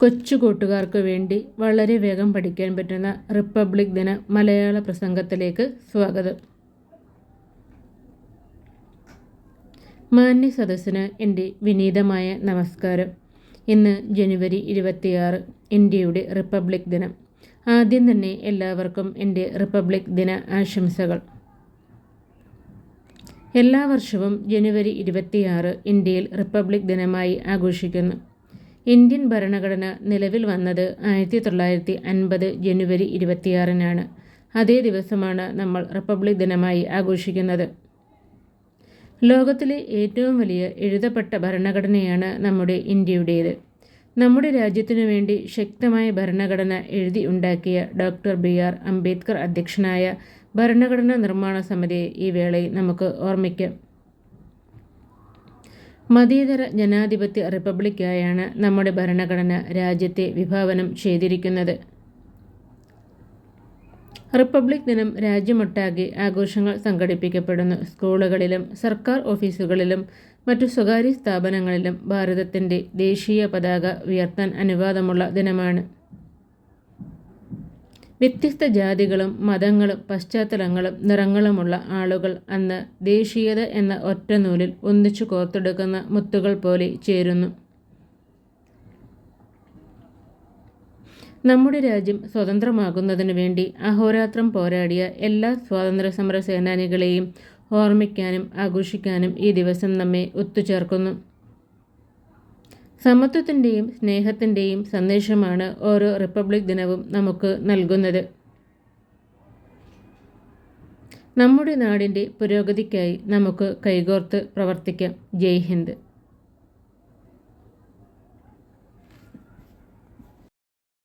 കൊച്ചു കൂട്ടുകാർക്ക് വേണ്ടി വളരെ വേഗം പഠിക്കാൻ പറ്റുന്ന റിപ്പബ്ലിക് ദിന മലയാള പ്രസംഗത്തിലേക്ക് സ്വാഗതം. മാന്യ സദസ്സിന് എന്റെ വിനീതമായ നമസ്കാരം. ഇന്ന് ജനുവരി ഇരുപത്തിയാറ് ഇന്ത്യയുടെ റിപ്പബ്ലിക് ദിനം. ആദ്യം തന്നെ എല്ലാവർക്കും എന്റെ റിപ്പബ്ലിക് ദിന ആശംസകൾ. എല്ലാ വർഷവും ജനുവരി ഇരുപത്തിയാറ് ഇന്ത്യയിൽ റിപ്പബ്ലിക് ദിനമായി ആഘോഷിക്കുന്നു. ഇന്ത്യൻ ഭരണഘടന നിലവിൽ വന്നത് ആയിരത്തി തൊള്ളായിരത്തി അൻപത് ജനുവരി ഇരുപത്തിയാറിനാണ്. അതേ ദിവസമാണ് നമ്മൾ റിപ്പബ്ലിക് ദിനമായി ആഘോഷിക്കുന്നത്. ലോകത്തിലെ ഏറ്റവും വലിയ എഴുതപ്പെട്ട ഭരണഘടനയാണ് നമ്മുടെ ഇന്ത്യയുടേത്. നമ്മുടെ രാജ്യത്തിനു വേണ്ടി ശക്തമായ ഭരണഘടന എഴുതി ഉണ്ടാക്കിയ ഡോക്ടർ ബി ആർ അംബേദ്കർ അധ്യക്ഷനായ ഭരണഘടനാ നിർമ്മാണ സമിതിയെ ഈ വേളയിൽ നമുക്ക് ഓർമ്മിക്കാം. മതേതര ജനാധിപത്യ റിപ്പബ്ലിക്കായാണ് നമ്മുടെ ഭരണഘടന രാജ്യത്തെ വിഭാവനം ചെയ്തിരിക്കുന്നത്. റിപ്പബ്ലിക് ദിനം രാജ്യമൊട്ടാകെ ആഘോഷങ്ങൾ സംഘടിപ്പിക്കപ്പെടുന്നു. സ്കൂളുകളിലും സർക്കാർ ഓഫീസുകളിലും മറ്റു സ്വകാര്യ സ്ഥാപനങ്ങളിലും ഭാരതത്തിന്റെ ദേശീയ പതാക ഉയർത്താൻ അനുവാദമുള്ള ദിനമാണ്. വ്യത്യസ്ത ജാതികളും മതങ്ങളും പശ്ചാത്തലങ്ങളും നിറങ്ങളുമുള്ള ആളുകൾ അന്ന് ദേശീയത എന്ന ഒറ്റ നൂലിൽ ഒന്നിച്ചു കോർത്തെടുക്കുന്ന മുത്തുകൾ പോലെ ചേരുന്നു. നമ്മുടെ രാജ്യം സ്വതന്ത്രമാകുന്നതിനു വേണ്ടി അഹോരാത്രം പോരാടിയ എല്ലാ സ്വാതന്ത്ര്യ സമര സേനാനികളെയും ഓർമ്മിക്കാനും ആഘോഷിക്കാനും ഈ ദിവസം നമ്മെ ഒത്തുചേർക്കുന്നു. സമത്വത്തിന്റെയും സ്നേഹത്തിന്റെയും സന്ദേശമാണ് ഓരോ റിപ്പബ്ലിക് ദിനവും നമുക്ക് നൽകുന്നത്. നമ്മുടെ നാടിന്റെ പുരോഗതിക്കായി നമുക്ക് കൈകോർത്ത് പ്രവർത്തിക്കാം. ജയ് ഹിന്ദ്.